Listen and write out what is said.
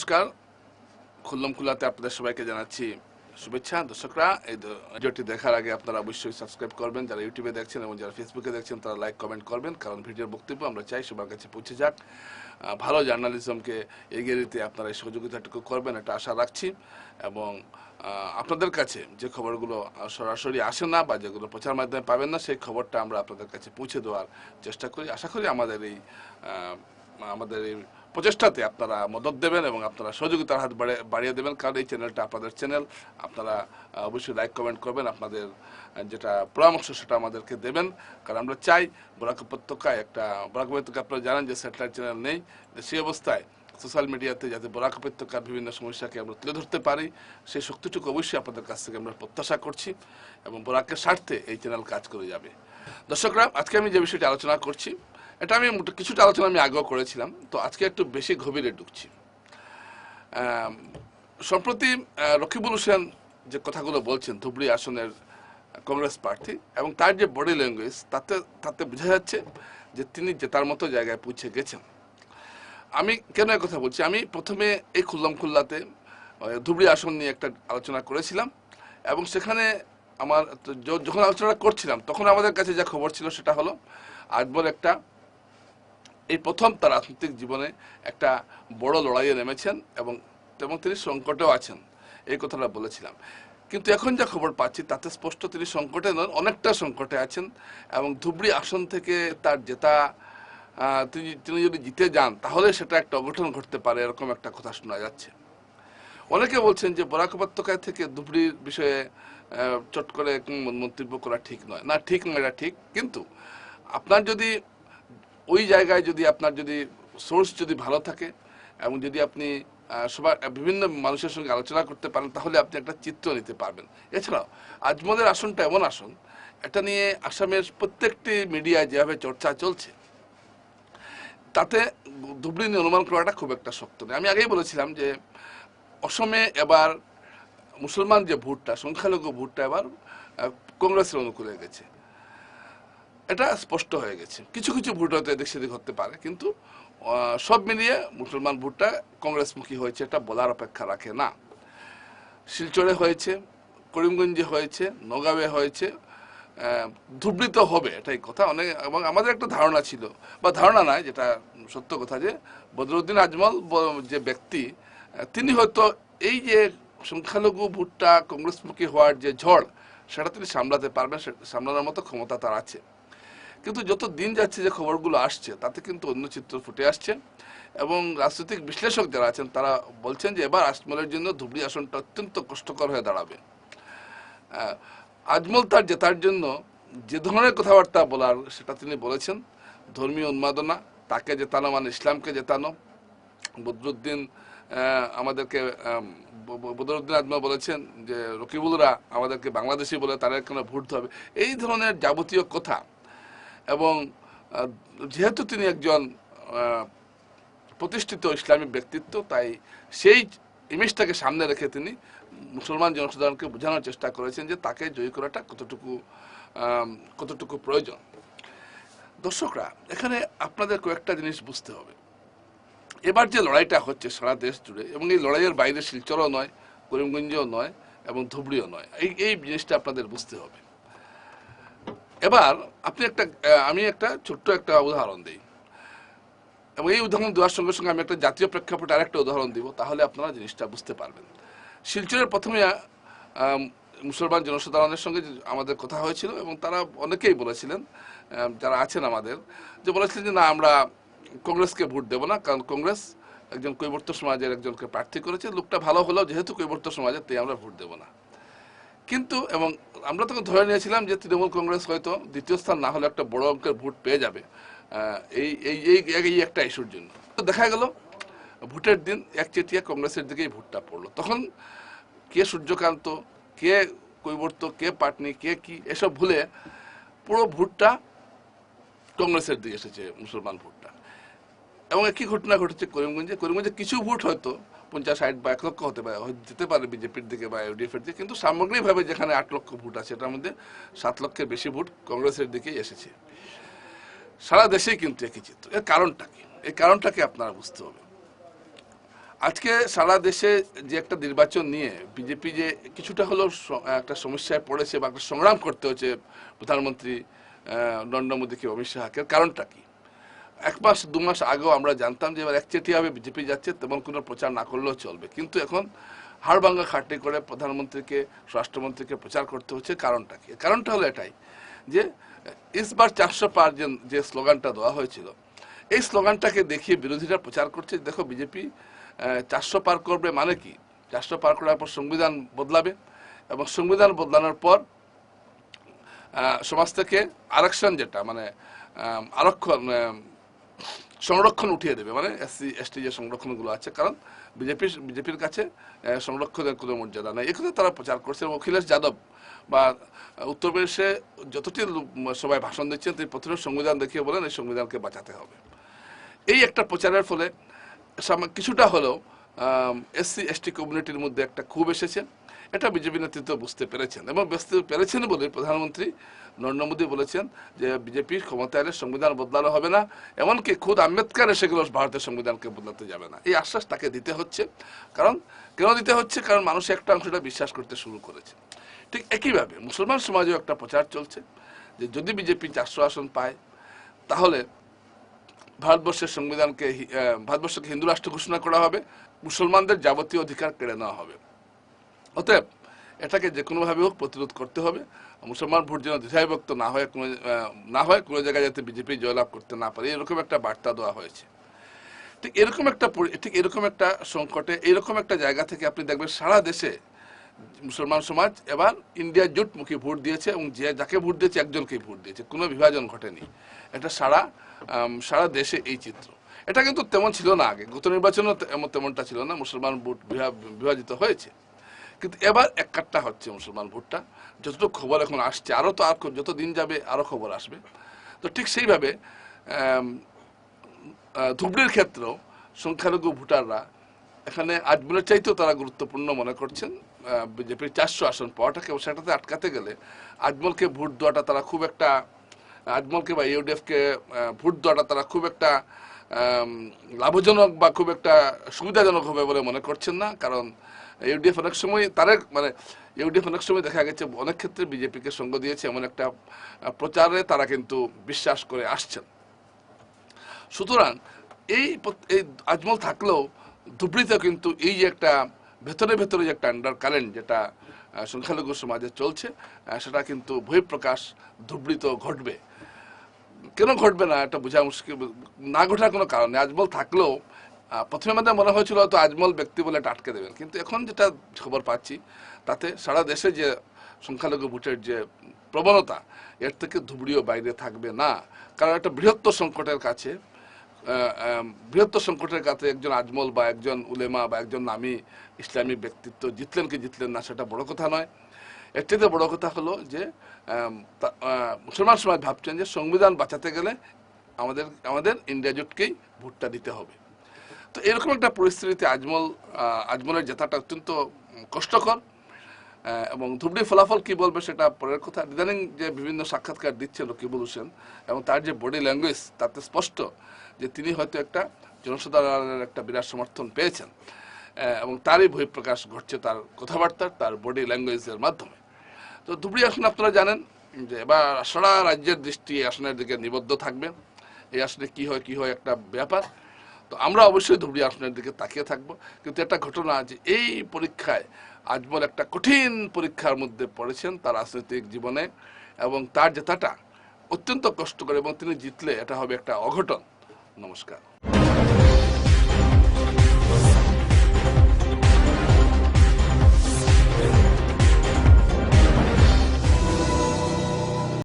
নমস্কার। খুল্লম খুল্লাতে আপনাদের সবাইকে জানাচ্ছি শুভেচ্ছা। দর্শকরা, এই ভিডিওটি দেখার আগে আপনারা অবশ্যই সাবস্ক্রাইব করবেন। যারা ইউটিউবে দেখছেন এবং যারা ফেসবুকে দেখছেন, তারা লাইক কমেন্ট করবেন। কারণ ভিডিওর বক্তব্য আমরা চাই সবার কাছে পৌঁছে যাক। ভালো জার্নালিজমকে এগিয়ে দিতে আপনারা এই সহযোগিতাটুকু করবেন, এটা আশা রাখছি। এবং আপনাদের কাছে যে খবরগুলো সরাসরি আসে না বা যেগুলো প্রচার মাধ্যমে পাবেন না, সেই খবরটা আমরা আপনাদের কাছে পৌঁছে দেওয়ার চেষ্টা করি। আশা করি আমাদের এই আমাদের এই প্রচেষ্টাতে আপনারা মদত দেবেন এবং আপনারা সহযোগিতার হাত বাড়ে- বাড়িয়ে দেবেন। কারণ এই চ্যানেলটা আপনাদের চ্যানেল। আপনারা অবশ্যই লাইক কমেন্ট করবেন। আপনাদের যেটা পরামর্শ সেটা আমাদেরকে দেবেন। কারণ আমরা চাই বরাক উপত্যকায় একটা, বরাক উপত্যকা আপনারা জানেন যে স্যাটেলাইট চ্যানেল নেই। সেই অবস্থায় সোশ্যাল মিডিয়াতে যাতে বরাক উপত্যকার বিভিন্ন সমস্যাকে আমরা তুলে ধরতে পারি, সেই শক্তিটুকু অবশ্যই আপনাদের কাছ থেকে আমরা প্রত্যাশা করছি এবং বরাকের স্বার্থে এই চ্যানেল কাজ করে যাবে। দর্শকরা, আজকে আমি যে বিষয়টি আলোচনা করছি এটা আমি কিছুটা আলোচনা আমি আগেও করেছিলাম, তো আজকে একটু বেশি গভীরে ঢুকছি। সম্প্রতি রকিবুল হোসেন যে কথাগুলো বলছেন, ধুবড়ি আসনের কংগ্রেস প্রার্থী এবং তার যে বডি ল্যাঙ্গুয়েজ তাতে তাতে বোঝা যাচ্ছে যে তিনি জেতার মতো জায়গায় পৌঁছে গেছেন। আমি কেন কথা বলছি? আমি প্রথমে এই খুল্লাম খুল্লাতে ধুবড়ি আসন নিয়ে একটা আলোচনা করেছিলাম এবং সেখানে আমার যখন আলোচনা করছিলাম, তখন আমাদের কাছে যা খবর ছিল সেটা হলো আজমল একটা এই প্রথম তার রাজনৈতিক জীবনে একটা বড় লড়াইয়ে নেমেছেন এবং এবং তিনি সংকটেও আছেন, এই কথাটা বলেছিলাম। কিন্তু এখন যা খবর পাচ্ছি, তাতে স্পষ্ট তিনি সংকটে নন, অনেকটা সংকটে আছেন এবং ধুবড়ি আসন থেকে তার জেতা তিনি তিনি যদি জিতে যান, তাহলে সেটা একটা অঘটন ঘটতে পারে, এরকম একটা কথা শোনা যাচ্ছে। অনেকে বলছেন যে বরাক উপত্যকায় থেকে ধুবড়ির বিষয়ে চট করে মন্তব্য করা ঠিক নয়। না, ঠিক নয়, এটা ঠিক। কিন্তু আপনার যদি ওই জায়গায় যদি আপনার যদি সোর্স যদি ভালো থাকে এবং যদি আপনি সবার বিভিন্ন মানুষের সঙ্গে আলোচনা করতে পারেন, তাহলে আপনি একটা চিত্র নিতে পারবেন। এছাড়াও, আজমলের আসনটা এমন আসন, এটা নিয়ে আসামের প্রত্যেকটি মিডিয়ায় যেভাবে চর্চা চলছে, তাতে ধুবড়ি নিয়ে অনুমান করাটা খুব একটা শক্ত নয়। আমি আগেই বলেছিলাম যে, অসমে এবার মুসলমান যে ভোটটা, সংখ্যালঘু ভোটটা এবার কংগ্রেসের অনুকূলে গেছে। এটা স্পষ্ট হয়ে গেছে। কিছু কিছু ভোট হয়তো এদিক সেদিক হতে পারে কিন্তু সব মিলিয়ে মুসলমান ভোটটা কংগ্রেসমুখী হয়েছে এটা বলার অপেক্ষা রাখে না। শিলচরে হয়েছে করিমগঞ্জে হয়েছে নগাঁওয়ে হয়েছে আহ, ধুবড়িতে হবে এটাই কথা। অনেক এবং আমাদের একটা ধারণা ছিল বা ধারণা নয় যেটা সত্য কথা যে বদরুদ্দিন আজমল যে ব্যক্তি তিনি হয়তো এই যে সংখ্যালঘু ভোটটা কংগ্রেসমুখী হওয়ার যে ঝড় সেটা তিনি সামলাতে পারবেন সামলানোর মতো ক্ষমতা তার আছে। কিন্তু যত দিন যাচ্ছে যে খবরগুলো আসছে, তাতে কিন্তু অন্য চিত্র ফুটে আসছে। এবং রাজনৈতিক বিশ্লেষক যারা আছেন, তারা বলছেন যে এবার আজমলের জন্য ধুবড়ি আসনটা অত্যন্ত কষ্টকর হয়ে দাঁড়াবে। আজমল তার জেতার জন্য যে ধরনের কথাবার্তা বলার সেটা তিনি বলেছেন, ধর্মীয় উন্মাদনা, তাকে জেতানো মানে ইসলামকে জেতানো। বদরুদ্দিন আমাদেরকে বদরুদ্দিন আজমল বলেছেন যে রকিবুলরা আমাদেরকে বাংলাদেশি বলে তারা এখানে ভোট হবে। এই ধরনের যাবতীয় কথা এবং যেহেতু তিনি একজন প্রতিষ্ঠিত ইসলামিক ব্যক্তিত্ব, তাই সেই ইমেজটাকে সামনে রেখে তিনি মুসলমান জনসাধারণকে বোঝানোর চেষ্টা করেছেন যে তাকে জয়ী করাটা কতটুকু কতটুকু প্রয়োজন। দর্শকরা, এখানে আপনাদের কয়েকটা জিনিস বুঝতে হবে। এবার যে লড়াইটা হচ্ছে সারা দেশ জুড়ে, এবং এই লড়াইয়ের বাইরে শিলচরও নয়, করিমগঞ্জও নয়, এবং ধুবড়িও নয়, এই এই জিনিসটা আপনাদের বুঝতে হবে। এবার আপনি একটা আমি একটা ছোট্ট একটা উদাহরণ দিই। এবং এই উদাহরণ দেওয়ার সঙ্গে সঙ্গে আমি একটা জাতীয় প্রেক্ষাপটে আরেকটা উদাহরণ দিব, তাহলে আপনারা জিনিসটা বুঝতে পারবেন। শিলচরের প্রথমে মুসলমান জনসাধারণের সঙ্গে আমাদের কথা হয়েছিল, এবং তারা অনেকেই বলেছিলেন যারা আছেন আমাদের, যে বলেছিলেন যে, না, আমরা কংগ্রেসকে ভোট দেবো না, কারণ কংগ্রেস একজন কৈবর্ত সমাজের একজনকে প্রার্থী করেছে, লোকটা ভালো হলেও যেহেতু কৈবর্ত সমাজের, তাই আমরা ভোট দেবো না। কিন্তু, এবং আমরা তখন ধরে নিয়েছিলাম যে তৃণমূল কংগ্রেস হয়তো দ্বিতীয় স্থান না হলে একটা বড় অঙ্কের ভোট পেয়ে যাবে। এই এই এই একটা ইস্যুর জন্য। দেখা গেল, ভোটের দিন একচেটিয়া কংগ্রেসের দিকেই ভোটটা পড়ল। তখন কে সূর্যকান্ত, কে কৈবর্ত, কে পাটনি, কে কি, এসব ভুলে পুরো ভোটটা কংগ্রেসের দিকে এসেছে, মুসলমান ভোটটা। এবং একই ঘটনা ঘটেছে করিমগঞ্জে। করিমগঞ্জে কিছু ভোট হয়তো পঞ্চাশ, ষাট বা এক লক্ষ হতে পারে যেতে পারে বিজেপির দিকে বা ইউডিএফ এর দিকে, কিন্তু সামগ্রিকভাবে যেখানে আট লক্ষ ভোট আছে, এটার মধ্যে সাত লক্ষের বেশি ভোট কংগ্রেসের দিকেই এসেছে। সারা দেশেই কিন্তু একই চিত্র। এর কারণটা কি? এই কারণটাকে আপনারা বুঝতে হবে। আজকে সারা দেশে যে একটা নির্বাচন নিয়ে বিজেপি যে কিছুটা হলেও একটা সমস্যায় পড়েছে বা একটা সংগ্রাম করতে হচ্ছে প্রধানমন্ত্রী নরেন্দ্র মোদীকে অমিত শাহকে কারণটা কি? এক মাস, দু মাস আগেও আমরা জানতাম যে এবার একচেটিয়াভাবে বিজেপি যাচ্ছে, তেমন কোনো প্রচার না করলেও চলবে। কিন্তু এখন হাড়ভাঙ্গা খাটনি করে প্রধানমন্ত্রীকে, স্বরাষ্ট্রমন্ত্রীকে প্রচার করতে হচ্ছে কারণটা কি? কারণটা হলো এটাই যে ইসবার চারশো পার যে স্লোগানটা দেওয়া হয়েছিল, এই স্লোগানটাকে দেখিয়ে বিরোধীরা প্রচার করছে, দেখো বিজেপি চারশো পার করবে মানে কি? চারশো পার করার পর সংবিধান বদলাবে এবং সংবিধান বদলানোর পর সমাজ থেকে আরক্ষণ যেটা মানে আরক্ষণ সংরক্ষণ উঠিয়ে দেবে মানে এসসি এসটি যে সংরক্ষণগুলো আছে, কারণ বিজেপির বিজেপির কাছে সংরক্ষণের কোনো মর্যাদা নেই। এখানে তারা প্রচার করছে এবং অখিলেশ যাদব বা উত্তরপ্রদেশে যতটি সবাই ভাষণ দিচ্ছেন, তিনি প্রথমে সংবিধান দেখিয়ে বলেন, এই সংবিধানকে বাঁচাতে হবে। এই একটা প্রচারের ফলে কিছুটা হলেও এসসি এসটি কমিউনিটির মধ্যে একটা ক্ষোভ এসেছে। এটা বিজেপি নেতৃত্ব বুঝতে পেরেছেন এবং বুঝতে পেরেছেন বলে প্রধানমন্ত্রী নরেন্দ্র মোদী বলেছেন যে বিজেপির ক্ষমতায় এলে সংবিধান বদলানো হবে না, এমনকি খুদ আম্বেদকর সেগুলো ভারতের সংবিধানকে বদলাতে যাবে না। এই আশ্বাস তাকে দিতে হচ্ছে। কারণ, কেন দিতে হচ্ছে? কারণ মানুষ একটা অংশটা বিশ্বাস করতে শুরু করেছে। ঠিক একইভাবে মুসলমান সমাজেও একটা প্রচার চলছে যে যদি বিজেপি চারশো আসন পায়, তাহলে ভারতবর্ষের সংবিধানকে ভারতবর্ষকে হিন্দু রাষ্ট্র ঘোষণা করা হবে। মুসলমানদের যাবতীয় অধিকার কেড়ে নেওয়া হবে। অতএব এটাকে যে কোনোভাবে হোক প্রতিরোধ করতে হবে। মুসলমান ভোট যেন দ্বিধাবিভক্ত না হয় কোনো না হয় কোনো জায়গায় যাতে বিজেপি জয়লাভ করতে না পারে, এরকম একটা বার্তা দেওয়া হয়েছে। ঠিক এরকম একটা ঠিক এরকম একটা সংকটে, এরকম একটা জায়গা থেকে আপনি দেখবেন সারা দেশে মুসলমান সমাজ এবার ইন্ডিয়া জোটমুখী ভোট দিয়েছে এবং যে যাকে ভোট দিয়েছে একজনকেই ভোট দিয়েছে, কোনো বিভাজন ঘটেনি। এটা সারা সারা দেশে এই চিত্র। এটা কিন্তু তেমন ছিল না আগে। গত নির্বাচনও তেমন- তেমনটা ছিল না। মুসলমান ভোট বিভা- বিভাজিত হয়েছে। কিন্তু এবার এক কাট্টা হচ্ছে মুসলমান ভোটটা। যতটুকু খবর এখন আসছে আরও তো আর যত দিন যাবে আরও খবর আসবে। তো ঠিক সেইভাবে ধুবড়ির ক্ষেত্রেও সংখ্যালঘু ভোটাররা এখানে আজমলের চাইতেও তারা গুরুত্বপূর্ণ মনে করছেন। বিজেপির চারশো আসন পাওয়াটাকে সেটাতে আটকাতে গেলে আজমলকে ভোট দেওয়াটা তারা খুব একটা, আজমলকে বা ইউডিএফকে ভোট দেওয়াটা তারা খুব একটা লাভজনক বা খুব একটা সুবিধাজনক হবে বলে মনে করছেন না। কারণ ইউডিএফ অনেক সময় তাদের মানে ইউডিএফ অনেক সময় দেখা গেছে, অনেক ক্ষেত্রে বিজেপিকে সঙ্গ দিয়েছে এমন একটা প্রচারে তারা কিন্তু বিশ্বাস করে আসছেন। সুতরাং এই এই আজমল থাকলেও ধুবড়িতে কিন্তু এই যে একটা ভেতরে ভেতরে যে একটা আন্ডার কারেন্ট যেটা সংখ্যালঘু সমাজে চলছে সেটা কিন্তু বহিঃপ্রকাশ ধুবড়িতেও ঘটবে। কেন ঘটবে না এটা বোঝা মুশকিল, না ঘটার কোনো কারণ আজমল থাকলেও প্রথমে আমাদের মনে হয়েছিল হয়তো আজমল ব্যক্তি বলে আটকে দেবেন। কিন্তু এখন যেটা খবর পাচ্ছি, তাতে সারা দেশে যে সংখ্যালঘু ভোটের যে প্রবণতা, এর থেকে ধুবড়িও বাইরে থাকবে না। কারণ একটা বৃহত্তর সংকটের কাছে বৃহত্তর সংকটের কাছে একজন আজমল বা একজন উলেমা বা একজন নামী ইসলামী ব্যক্তিত্ব জিতলেন কি জিতলেন না সেটা বড় কথা নয়। এর থেকে বড় কথা হলো যে মুসলমান সমাজ ভাবছেন যে সংবিধান বাঁচাতে গেলে আমাদের আমাদের ইন্ডিয়া জোটকেই ভোটটা দিতে হবে। তো এরকম একটা পরিস্থিতিতে আজমল আজমলের জেতাটা অত্যন্ত কষ্টকর এবং ধুবড়ি ফলাফল কি বলবে সেটা পরের কথা। ইদানিং যে বিভিন্ন সাক্ষাৎকার দিচ্ছেন রকিবুল হোসেন এবং তার যে বডি ল্যাঙ্গুয়েজ তাতে স্পষ্ট যে তিনি হয়তো একটা জনসাধারণের একটা বিরাট সমর্থন পেয়েছেন এবং তারই বহিঃপ্রকাশ ঘটছে তার কথাবার্তার তার বডি ল্যাঙ্গুয়েজের মাধ্যমে। তো ধুবড়ি আসন আপনারা জানেন যে এবার সারা রাজ্যের দৃষ্টি আসনের দিকে নিবদ্ধ থাকবে। এই আসনে কি হয় কি হয় একটা ব্যাপার। তো আমরা অবশ্যই ধুবড়ি আসনের দিকে তাকিয়ে থাকব। কিন্তু একটা ঘটনা আছে এই পরীক্ষায় আজমল একটা কঠিন পরীক্ষার মধ্যে পড়েছেন তার রাজনৈতিক জীবনে এবং তার জেতাটা অত্যন্ত কষ্টকর এবং তিনি জিতলে এটা হবে একটা অঘটন। নমস্কার।